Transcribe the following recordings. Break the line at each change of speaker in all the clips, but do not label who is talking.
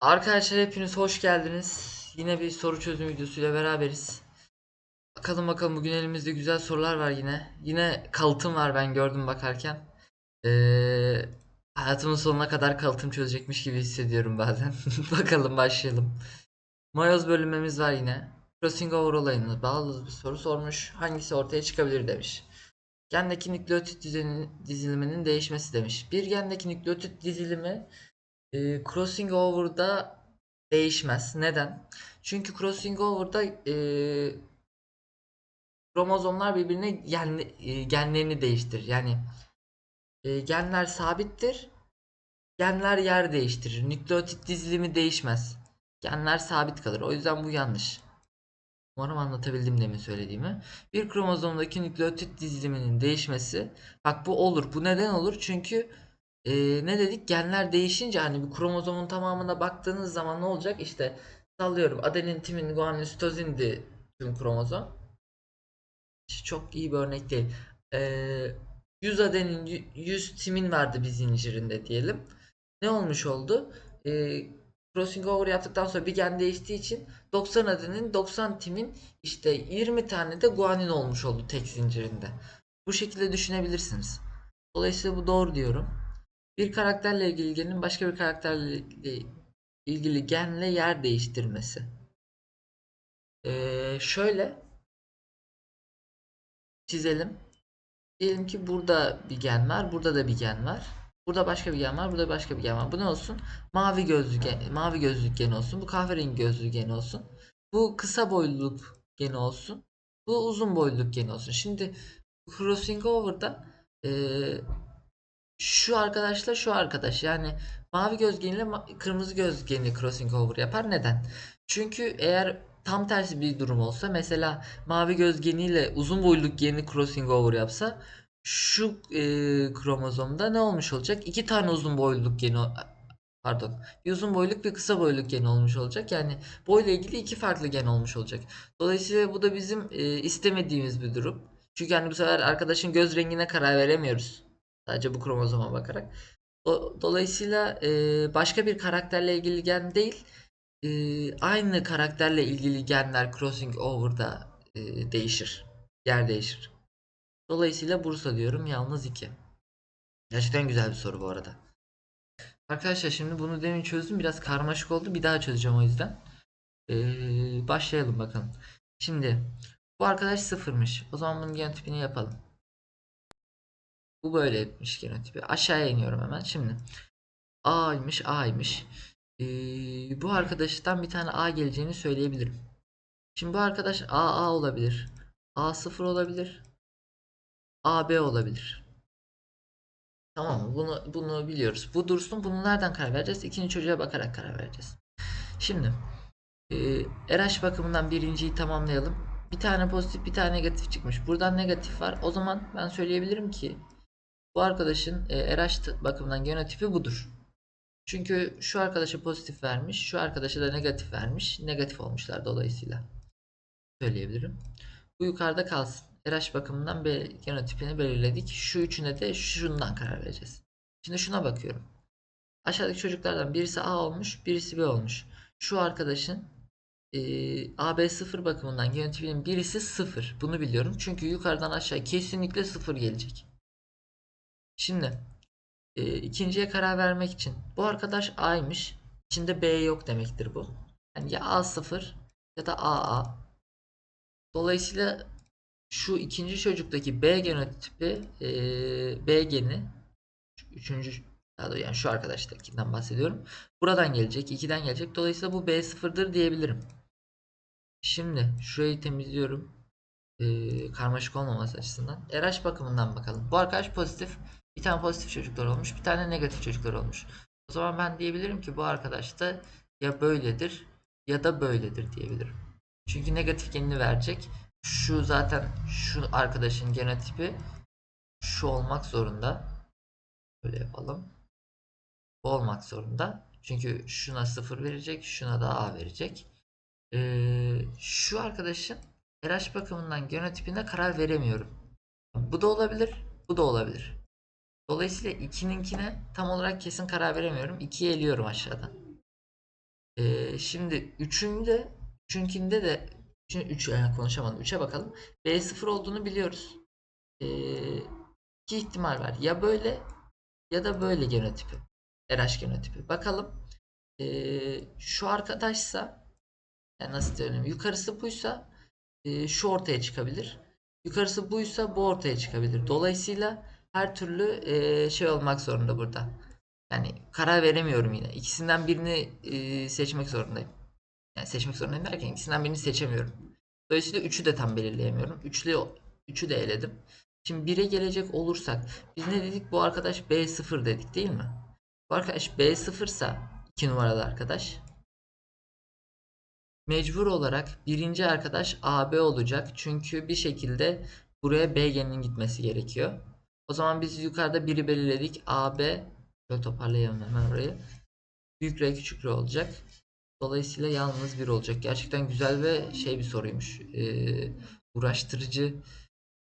Arkadaşlar hepiniz hoş geldiniz. Yine bir soru çözüm videosuyla beraberiz. Bakalım bakalım bugün elimizde güzel sorular var yine. Yine kalıtım var ben gördüm bakarken. Ee, hayatımın sonuna kadar kalıtım çözecekmiş gibi hissediyorum bazen. Bakalım başlayalım. Mayoz bölünmemiz var yine. Crossing over olayını bağlı bir soru sormuş. Hangisi ortaya çıkabilir demiş. Gendeki nükleotit dizilimi- diziliminin değişmesi demiş. Bir gendeki nükleotit dizilimi e, crossing over'da değişmez. Neden? Çünkü crossing over'da e, kromozomlar birbirine gen, e, genlerini değiştirir. Yani e, genler sabittir. Genler yer değiştirir. Nükleotit dizilimi değişmez. Genler sabit kalır. O yüzden bu yanlış. Umarım anlatabildim demin söylediğimi. Bir kromozomdaki nükleotit diziliminin değişmesi. Bak bu olur. Bu neden olur? Çünkü e, ne dedik? Genler değişince hani bir kromozomun tamamına baktığınız zaman ne olacak? İşte sallıyorum adenin, timin, guanin, sitozindi tüm kromozom. Çok iyi bir örnek değil. E, 100 adenin, y- 100 timin vardı bir zincirinde diyelim. Ne olmuş oldu? E, crossing over yaptıktan sonra bir gen değiştiği için 90 adenin 90 timin işte 20 tane de guanin olmuş oldu tek zincirinde. Bu şekilde düşünebilirsiniz. Dolayısıyla bu doğru diyorum. Bir karakterle ilgili genin başka bir karakterle ilgili genle yer değiştirmesi. Ee, şöyle çizelim. Diyelim ki burada bir gen var, burada da bir gen var. Burada başka bir gen var, burada başka bir gen var. Bu ne olsun? Mavi gözlü gen, mavi gözlük geni olsun. Bu kahverengi gözlü geni olsun. Bu kısa boyluluk geni olsun. Bu uzun boyluluk geni olsun. Şimdi crossing over'da eee şu arkadaşla şu arkadaş yani mavi göz geniyle ma- kırmızı göz geni crossing over yapar. Neden? Çünkü eğer tam tersi bir durum olsa mesela mavi göz geniyle uzun boyluluk geni crossing over yapsa şu e, kromozomda ne olmuş olacak? İki tane uzun boyluluk geni pardon bir uzun boyluluk bir kısa boyluluk geni olmuş olacak. Yani boyla ilgili iki farklı gen olmuş olacak. Dolayısıyla bu da bizim e, istemediğimiz bir durum. Çünkü hani bu sefer arkadaşın göz rengine karar veremiyoruz. Sadece bu kromozoma bakarak. Do- dolayısıyla başka bir karakterle ilgili gen değil, aynı karakterle ilgili genler crossing over'da değişir. Yer değişir. Dolayısıyla Bursa diyorum yalnız 2. Gerçekten güzel bir soru bu arada. Arkadaşlar şimdi bunu demin çözdüm. Biraz karmaşık oldu. Bir daha çözeceğim o yüzden. Ee, başlayalım bakalım. Şimdi bu arkadaş sıfırmış. O zaman bunun genotipini yapalım. Bu böyle etmiş genotipi. Aşağıya iniyorum hemen. Şimdi A'ymış A'ymış. Ee, bu arkadaştan bir tane A geleceğini söyleyebilirim. Şimdi bu arkadaş AA olabilir. A0 olabilir. AB olabilir. Tamam? Bunu bunu biliyoruz. Bu dursun. Bunu nereden karar vereceğiz? İkinci çocuğa bakarak karar vereceğiz. Şimdi e, RH bakımından birinciyi tamamlayalım. Bir tane pozitif, bir tane negatif çıkmış. Buradan negatif var. O zaman ben söyleyebilirim ki bu arkadaşın e, RH bakımından genotipi budur. Çünkü şu arkadaşa pozitif vermiş, şu arkadaşa da negatif vermiş. Negatif olmuşlar dolayısıyla. Söyleyebilirim. Bu yukarıda kalsın. RH bakımından B genotipini belirledik. Şu üçüne de şundan karar vereceğiz. Şimdi şuna bakıyorum. Aşağıdaki çocuklardan birisi A olmuş, birisi B olmuş. Şu arkadaşın e, AB0 bakımından genotipinin birisi 0. Bunu biliyorum. Çünkü yukarıdan aşağı kesinlikle 0 gelecek. Şimdi e, ikinciye karar vermek için bu arkadaş A'ymış. İçinde B yok demektir bu. Yani ya A0 ya da AA. Dolayısıyla şu ikinci çocuktaki B genotipi e, B geni üçüncü daha yani şu arkadaştakinden bahsediyorum. Buradan gelecek, 2'den gelecek. Dolayısıyla bu B0'dır diyebilirim. Şimdi şurayı temizliyorum. Ee, karmaşık olmaması açısından. RH bakımından bakalım. Bu arkadaş pozitif. Bir tane pozitif çocuklar olmuş. Bir tane negatif çocuklar olmuş. O zaman ben diyebilirim ki bu arkadaş da ya böyledir ya da böyledir diyebilirim. Çünkü negatif genini verecek. Şu zaten şu arkadaşın genotipi şu olmak zorunda. Böyle yapalım. Bu olmak zorunda. Çünkü şuna 0 verecek, şuna da A verecek. Ee, şu arkadaşın RH bakımından genotipine karar veremiyorum. Bu da olabilir, bu da olabilir. Dolayısıyla 2'ninkine tam olarak kesin karar veremiyorum. 2'yi eliyorum aşağıdan. Ee, şimdi üçünde üçünkinde de üçün, üç, yani konuşamadım. Üçe bakalım. B0 olduğunu biliyoruz. Ee, iki ihtimal var. Ya böyle ya da böyle genotipi. RH genotipi. Bakalım. Ee, şu arkadaşsa yani nasıl diyelim yukarısı buysa e, şu ortaya çıkabilir. Yukarısı buysa bu ortaya çıkabilir. Dolayısıyla her türlü e, şey olmak zorunda burada. Yani karar veremiyorum yine. İkisinden birini e, seçmek zorundayım. Yani seçmek zorundayım derken ikisinden birini seçemiyorum. Dolayısıyla üçü de tam belirleyemiyorum. Üçlü üçü de eledim. Şimdi 1'e gelecek olursak biz ne dedik? Bu arkadaş B0 dedik değil mi? Bu arkadaş B0 ise 2 numaralı arkadaş. Mecbur olarak birinci arkadaş AB olacak. Çünkü bir şekilde buraya B geninin gitmesi gerekiyor. O zaman biz yukarıda 1'i belirledik. AB Şöyle toparlayalım hemen orayı. Büyük R küçük R olacak. Dolayısıyla yalnız bir olacak. Gerçekten güzel ve şey bir soruymuş. Ee, uğraştırıcı.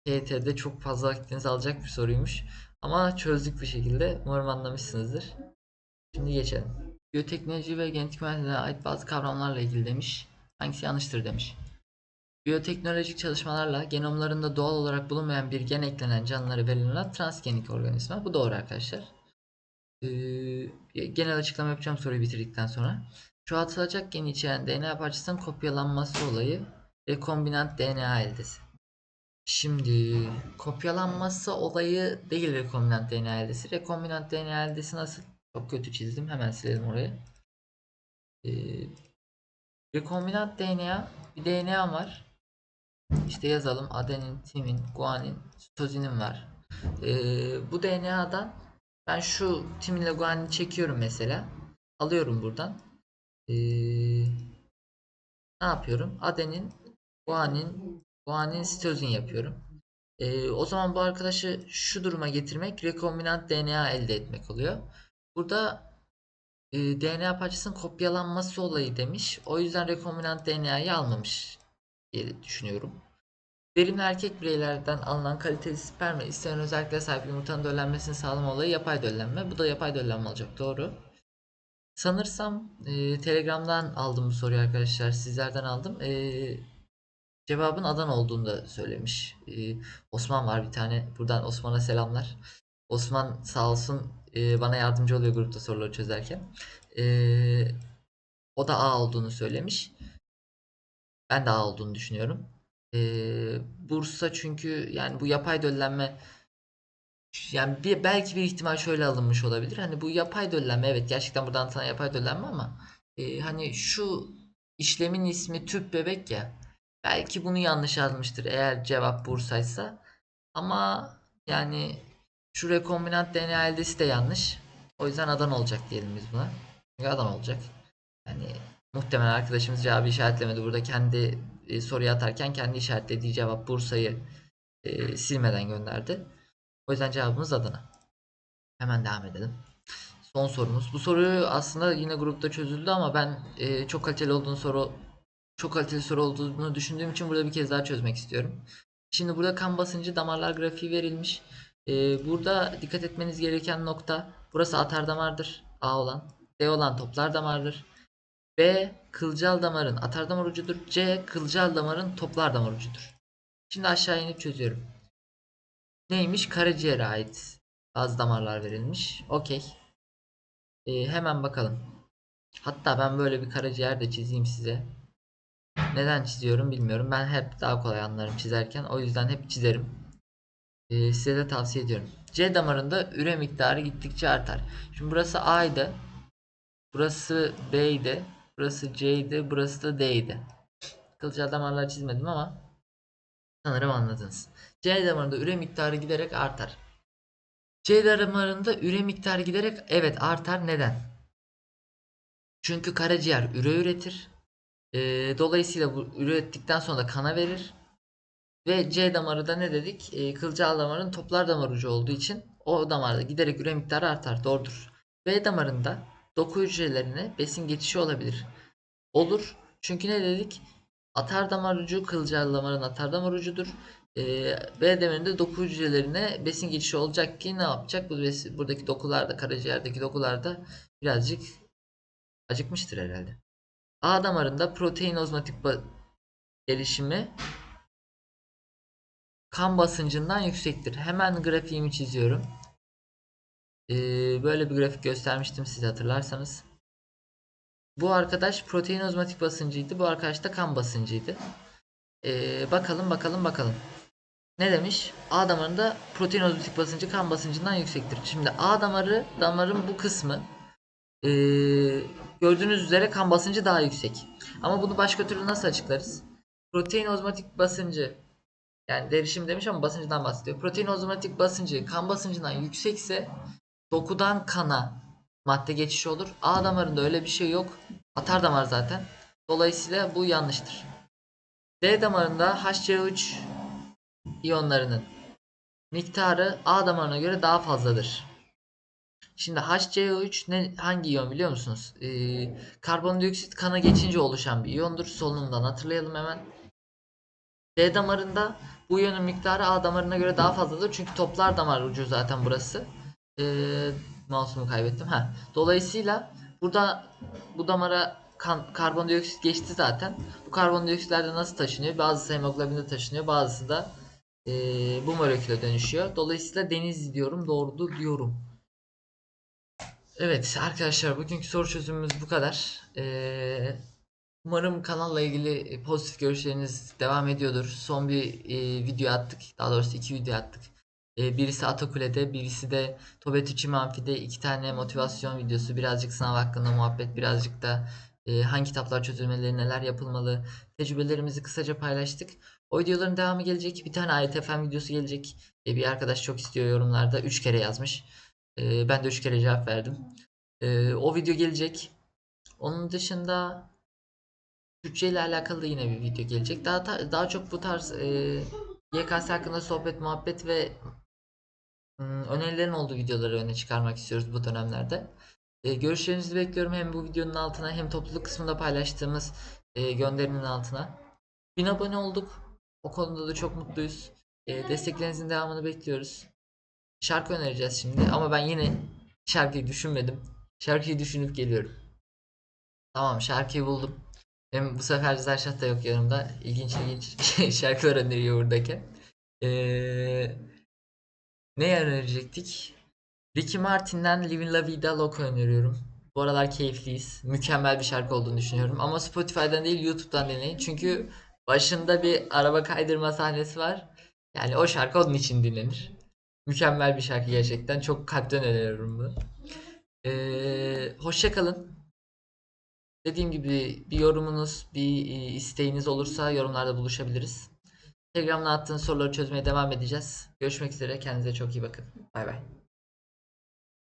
TYT'de çok fazla vaktinizi alacak bir soruymuş. Ama çözdük bir şekilde. Umarım anlamışsınızdır. Şimdi geçelim. Biyoteknoloji ve genetik mühendisliğine ait bazı kavramlarla ilgili demiş. Hangisi yanlıştır demiş. Biyoteknolojik çalışmalarla genomlarında doğal olarak bulunmayan bir gen eklenen canlılara verilen transgenik organizma. Bu doğru arkadaşlar. Ee, genel açıklama yapacağım soruyu bitirdikten sonra. Çoğaltılacak gen içeren DNA parçasının kopyalanması olayı rekombinant DNA eldesi. Şimdi kopyalanması olayı değil rekombinant DNA eldesi. Rekombinant DNA eldesi nasıl? Çok kötü çizdim. Hemen silelim orayı. Ee, rekombinant DNA bir DNA var. İşte yazalım adenin, timin, guanin, sitozinin var. Ee, bu DNA'dan ben şu timinle guanini çekiyorum mesela. Alıyorum buradan. Ee, ne yapıyorum? Adenin, guanin, guanin, sitozin yapıyorum. Ee, o zaman bu arkadaşı şu duruma getirmek rekombinant DNA elde etmek oluyor. Burada e, DNA parçasının kopyalanması olayı demiş. O yüzden rekombinant DNA'yı almamış diye düşünüyorum. Verimli erkek bireylerden alınan kaliteli sperm ve istenen özelliklere sahip yumurtanın döllenmesini sağlama olayı yapay döllenme. Bu da yapay döllenme olacak. Doğru. Sanırsam e, Telegram'dan aldım bu soruyu arkadaşlar. Sizlerden aldım. E, cevabın Adana olduğunu da söylemiş. E, Osman var bir tane. Buradan Osman'a selamlar. Osman sağ olsun e, bana yardımcı oluyor grupta soruları çözerken. E, o da A olduğunu söylemiş. Ben de A olduğunu düşünüyorum. Ee, Bursa çünkü yani bu yapay döllenme yani bir, belki bir ihtimal şöyle alınmış olabilir. Hani bu yapay döllenme evet gerçekten buradan tanınan yapay döllenme ama e, hani şu işlemin ismi tüp bebek ya. Belki bunu yanlış yazmıştır eğer cevap Bursa'ysa. Ama yani şu rekombinant DNA eldesi de yanlış. O yüzden Adana olacak diyelim biz buna. Çünkü Adana olacak. Yani muhtemelen arkadaşımız cevabı işaretlemedi. Burada kendi e, soruyu atarken kendi işaretlediği cevap Bursa'yı e, silmeden gönderdi. O yüzden cevabımız Adana. Hemen devam edelim. Son sorumuz. Bu soruyu aslında yine grupta çözüldü ama ben e, çok kaliteli olduğunu soru çok kaliteli soru olduğunu düşündüğüm için burada bir kez daha çözmek istiyorum. Şimdi burada kan basıncı damarlar grafiği verilmiş. E, burada dikkat etmeniz gereken nokta burası atar damardır. A olan. D olan toplar damardır. B kılcal damarın atar damar ucudur. C kılcal damarın toplar damar ucudur. Şimdi aşağı inip çözüyorum. Neymiş? Karaciğere ait bazı damarlar verilmiş. Okey. Ee, hemen bakalım. Hatta ben böyle bir karaciğer de çizeyim size. Neden çiziyorum bilmiyorum. Ben hep daha kolay anlarım çizerken. O yüzden hep çizerim. Ee, size de tavsiye ediyorum. C damarında üre miktarı gittikçe artar. Şimdi burası A'ydı. Burası B'ydi. Burası C'ydi. Burası da D'ydi. Kılcal damarlar çizmedim ama sanırım anladınız. C damarında üre miktarı giderek artar. C damarında üre miktarı giderek evet artar. Neden? Çünkü karaciğer üre üretir. Ee, dolayısıyla bu ürettikten sonra da kana verir. Ve C damarı da ne dedik? Ee, kılcal damarın toplar damar ucu olduğu için o damarda giderek üre miktarı artar. Doğrudur. B damarında doku hücrelerine besin geçişi olabilir. Olur. Çünkü ne dedik? Atar damar ucu kılcal damarın atar damar ucudur. Ee, B damarında doku hücrelerine besin geçişi olacak ki ne yapacak? Bu besin, buradaki dokularda, karaciğerdeki dokularda birazcık acıkmıştır herhalde. A damarında protein ozmotik gelişimi kan basıncından yüksektir. Hemen grafiğimi çiziyorum. Ee, böyle bir grafik göstermiştim size hatırlarsanız. Bu arkadaş protein ozmotik basıncıydı. Bu arkadaş da kan basıncıydı. Ee, bakalım bakalım bakalım. Ne demiş? A damarında protein ozmotik basıncı kan basıncından yüksektir. Şimdi A damarı damarın bu kısmı ee, gördüğünüz üzere kan basıncı daha yüksek. Ama bunu başka türlü nasıl açıklarız? Protein ozmotik basıncı yani derişim demiş ama basıncından bahsediyor. Protein ozmotik basıncı kan basıncından yüksekse dokudan kana madde geçişi olur. A damarında öyle bir şey yok. Atar damar zaten. Dolayısıyla bu yanlıştır. D damarında HCO3 iyonlarının miktarı A damarına göre daha fazladır. Şimdi HCO3 ne hangi iyon biliyor musunuz? Ee, karbondioksit kana geçince oluşan bir iyondur. Solunumdan hatırlayalım hemen. D damarında bu iyonun miktarı A damarına göre daha fazladır. Çünkü toplar damar ucu zaten burası. Ee, mouse'umu kaybettim. Ha. Dolayısıyla burada bu damara kan, karbondioksit geçti zaten. Bu karbondioksitler de nasıl taşınıyor? Bazısı hemoglobinde taşınıyor. Bazısı da ee, bu moleküle dönüşüyor. Dolayısıyla deniz diyorum. Doğrudur diyorum. Evet arkadaşlar bugünkü soru çözümümüz bu kadar. Ee, umarım kanalla ilgili pozitif görüşleriniz devam ediyordur. Son bir e, video attık. Daha doğrusu iki video attık. E, birisi Atakule'de, birisi de Tobetüçi Amfi'de iki tane motivasyon videosu. Birazcık sınav hakkında muhabbet, birazcık da e, hangi kitaplar çözülmeleri, neler yapılmalı, tecrübelerimizi kısaca paylaştık. O videoların devamı gelecek. Bir tane AYTFM videosu gelecek. E, bir arkadaş çok istiyor yorumlarda. 3 kere yazmış. Ben de 3 kere cevap verdim. O video gelecek. Onun dışında Türkçe ile alakalı da yine bir video gelecek. Daha daha çok bu tarz e, YKS hakkında sohbet, muhabbet ve önerilerin olduğu videoları öne çıkarmak istiyoruz bu dönemlerde. E, görüşlerinizi bekliyorum hem bu videonun altına hem topluluk kısmında paylaştığımız e, gönderinin altına. 1000 abone olduk. O konuda da çok mutluyuz. E, desteklerinizin devamını bekliyoruz. Şarkı önereceğiz şimdi ama ben yine şarkıyı düşünmedim. Şarkıyı düşünüp geliyorum. Tamam şarkıyı buldum. Hem bu sefer Zerşat da yok yanımda. İlginç ilginç şarkılar öneriyor buradaki. Ee, ne önerecektik? Ricky Martin'den Living La Vida Loca öneriyorum. Bu aralar keyifliyiz. Mükemmel bir şarkı olduğunu düşünüyorum. Ama Spotify'dan değil YouTube'dan dinleyin. Çünkü başında bir araba kaydırma sahnesi var. Yani o şarkı onun için dinlenir. Mükemmel bir şarkı gerçekten. Çok kalpten öneriyorum bunu. Ee, hoşça. Dediğim gibi bir yorumunuz, bir e, isteğiniz olursa yorumlarda buluşabiliriz. Telegram'dan attığınız soruları çözmeye devam edeceğiz. Görüşmek üzere. Kendinize çok iyi bakın. Bay bay.